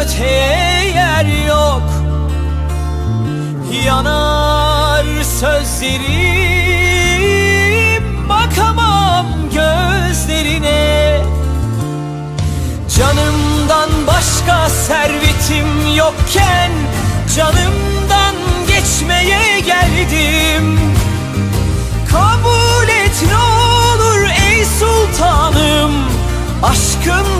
öteye yer yok. Yanar sözlerim Bakamam gözlerine. Canımdan başka servetim yokken Canımdan geçmeye geldim. Kabul et ne olur ey sultanım Aşkınla